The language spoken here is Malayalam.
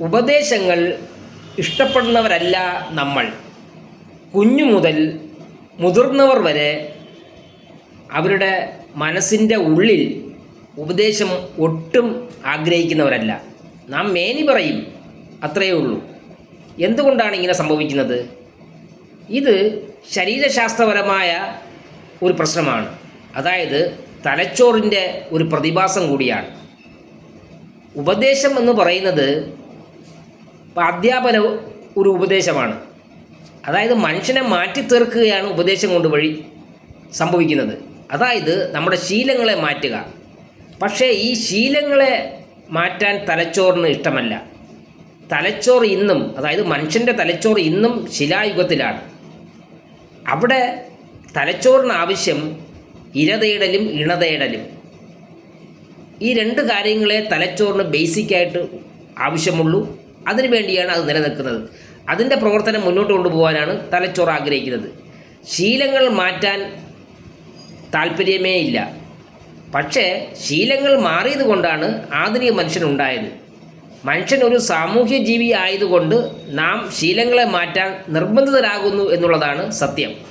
ഉപദേശങ്ങൾ ഇഷ്ടപ്പെടുന്നവരല്ല നമ്മൾ. കുഞ്ഞു മുതൽ മുതിർന്നവർ വരെ അവരുടെ മനസ്സിന്റെ ഉള്ളിൽ ഉപദേശം ഒട്ടും ആഗ്രഹിക്കുന്നവരല്ല. നാം മേനി പറയും അത്രയേ ഉള്ളൂ. എന്തുകൊണ്ടാണ് ഇങ്ങനെ സംഭവിക്കുന്നത്? ഇത് ശരീരശാസ്ത്രപരമായ ഒരു പ്രശ്നമാണ്. അതായത് തലച്ചോറിന്റെ ഒരു പ്രതിഭാസം കൂടിയാണ്. ഉപദേശം എന്ന് പറയുന്നത് ഇപ്പം അധ്യാപന ഒരു ഉപദേശമാണ്. അതായത് മനുഷ്യനെ മാറ്റി തീർക്കുകയാണ് ഉപദേശം കൊണ്ട് വഴി സംഭവിക്കുന്നത്. അതായത് നമ്മുടെ ശീലങ്ങളെ മാറ്റുക. പക്ഷേ ഈ ശീലങ്ങളെ മാറ്റാൻ തലച്ചോറിന് ഇഷ്ടമല്ല. തലച്ചോറ് ഇന്നും അതായത് മനുഷ്യന്റെ തലച്ചോറ് ഇന്നും ശിലായുഗത്തിലാണ്. അവിടെ തലച്ചോറിന് ആവശ്യം ഇണതയിടലും ഈ രണ്ട് കാര്യങ്ങളെ തലച്ചോറിന് ബേസിക്കായിട്ട് ആവശ്യമുള്ളൂ. അതിനു വേണ്ടിയാണ് അത് നിലനിൽക്കുന്നത്. അതിന്റെ പ്രവർത്തനം മുന്നോട്ട് കൊണ്ടുപോകാനാണ് തലച്ചോറ് ആഗ്രഹിക്കുന്നത്. ശീലങ്ങൾ മാറ്റാൻ താല്പര്യമേ ഇല്ല. പക്ഷേ ശീലങ്ങൾ മാറിയത് കൊണ്ടാണ് ആധുനിക മനുഷ്യനുണ്ടായത് മനുഷ്യൻ ഒരു സാമൂഹ്യ ജീവി ആയതുകൊണ്ട് നാം ശീലങ്ങളെ മാറ്റാൻ നിർബന്ധിതരാകുന്നു എന്നുള്ളതാണ് സത്യം.